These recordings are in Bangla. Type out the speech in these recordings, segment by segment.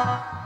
ওরে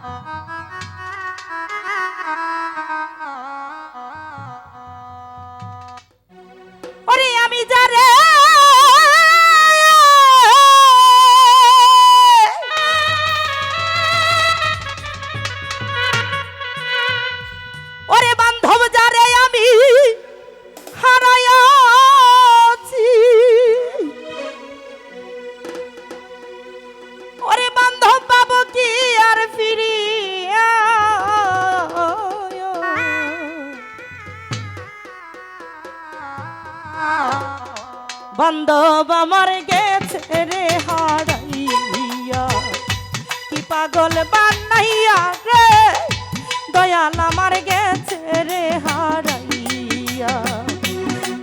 রে হারাইয়া। কি পাগল বানাইয়া রে? দয়াল আমার গেছে রে হারাইয়া।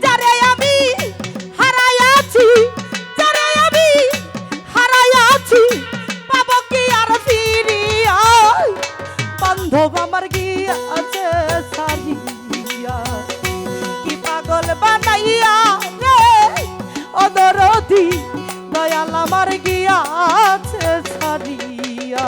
যারে আমি হারাইয়াছি, যারে আমি হারাইয়াছি, পাবো কি আর ফিরিয়া? বান্ধব আমার গিয়াছে আমার গিয়াছে সারিয়া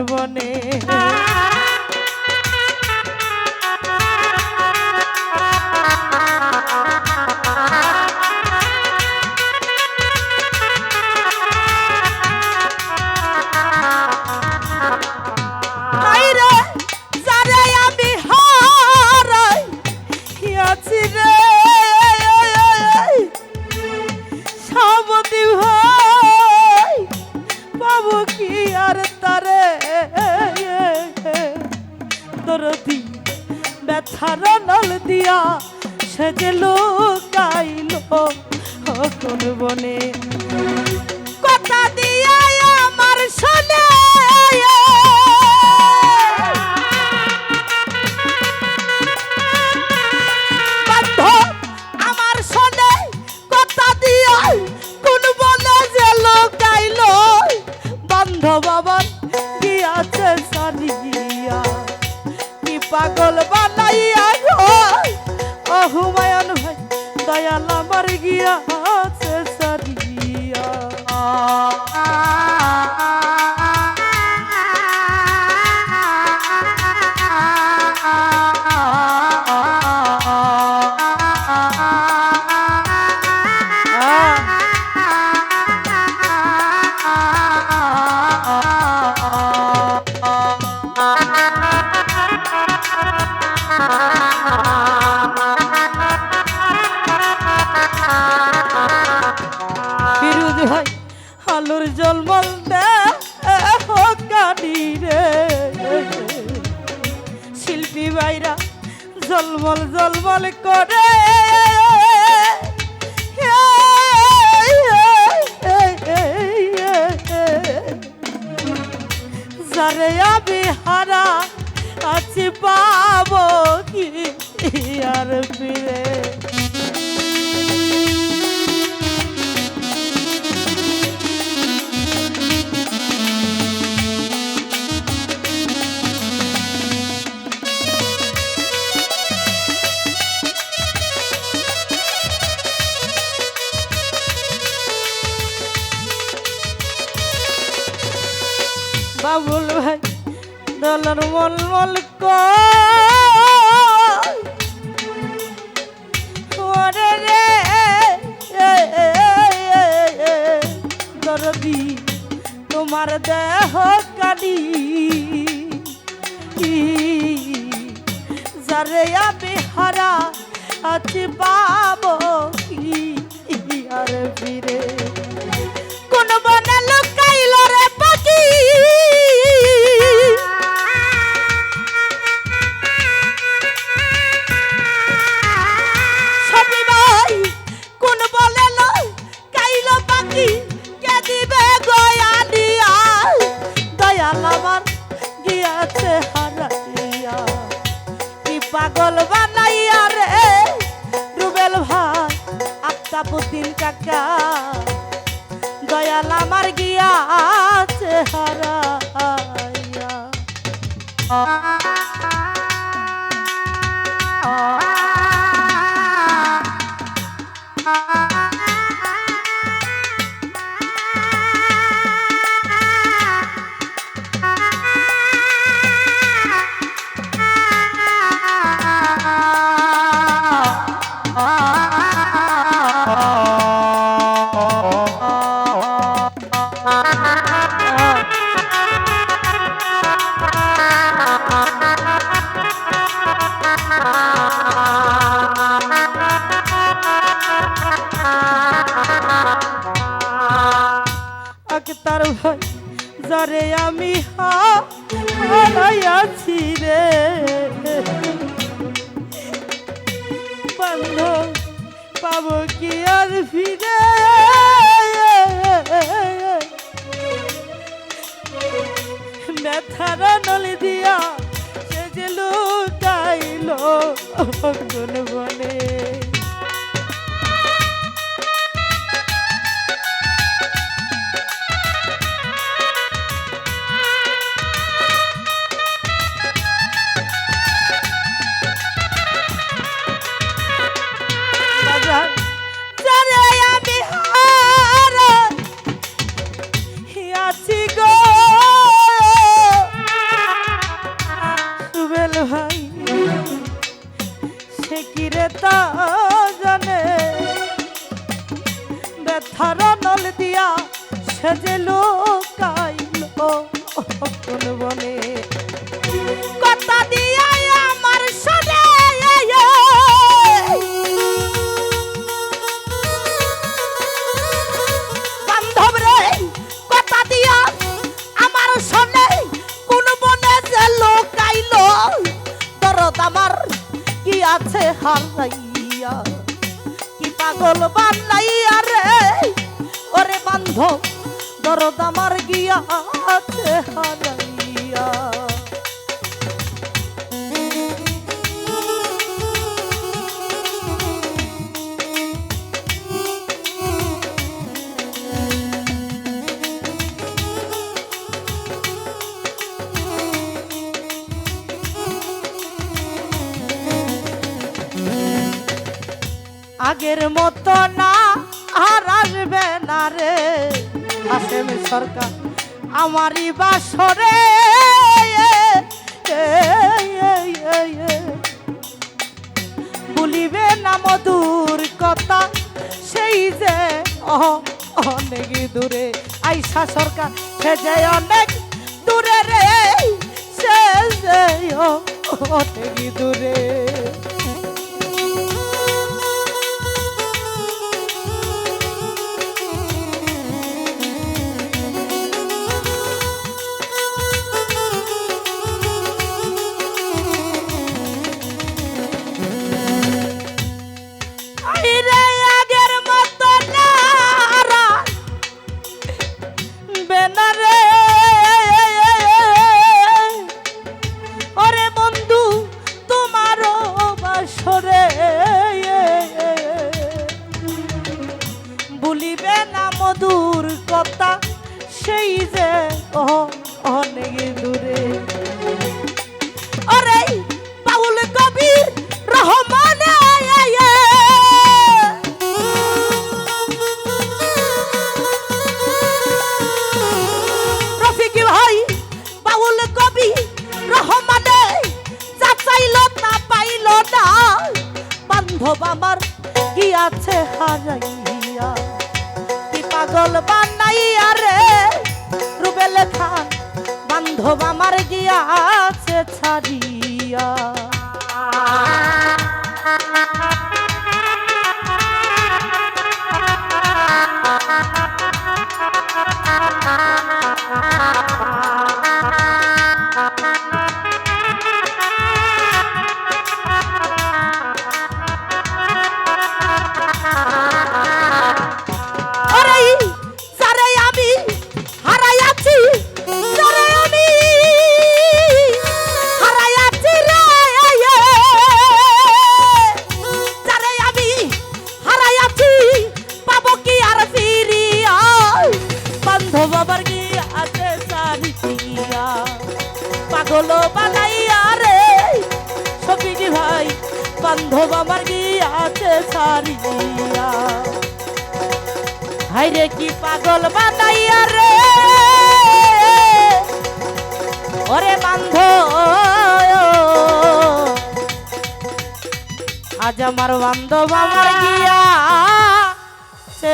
বনে। কোন বনে। কথা দিয়া আমার শোনে। আলুর দে কানি রে। শিল্পী ভাইরা জলমল জলমল করে। যারে আমি হারা আছি পাবো কি আর ফিরে? বাবুল ভাই দলার মল মল করে রে, দরদি, তোমার দেহ কালি যারে আমি হারা আছি পাবো দয়াল আমার গিয়া আছে আক্তার ভাই যারে আমি হারাইয়াছি রে। বন্ধ পাবো কি আর ফিরে? ব্যথারা নলি দিয়া সে যে লুকাইল বনে। ব্যথার নল দিয়া সে যে লোকাইল কোন বনে। কথা দিয়া আমার সনে বান্ধব রে, কথা দিয়া আমার সনে কোন বনে যে লোকাইল, দরদ আমার কি আছে হারাইয়া? পাগল বানাইয়া রে। ওরে বান্ধব দরদ আমার গিয়া হাতে হারাইয়া আগের মতো না, আর আসবে না রে। আসেম সরকার, আমারই বাসরে। বলিবে না মধুর কথা, সেই যে অনেক দূরে। আইসা সরকার, সে যে অনেক দূরে রে, সে যে অনেক দূরে। বান্ধব আমার আছে হারাইয়া। কি পাগল বানাইয়া রে? রুবেল খান বান্ধব আমার গিয়াছে ছাড়িয়া। হাইরে কি পাগল বানাইয়া রে? ওরে বান্ধ আজ আমার বান্ধব আমার গিয়া সে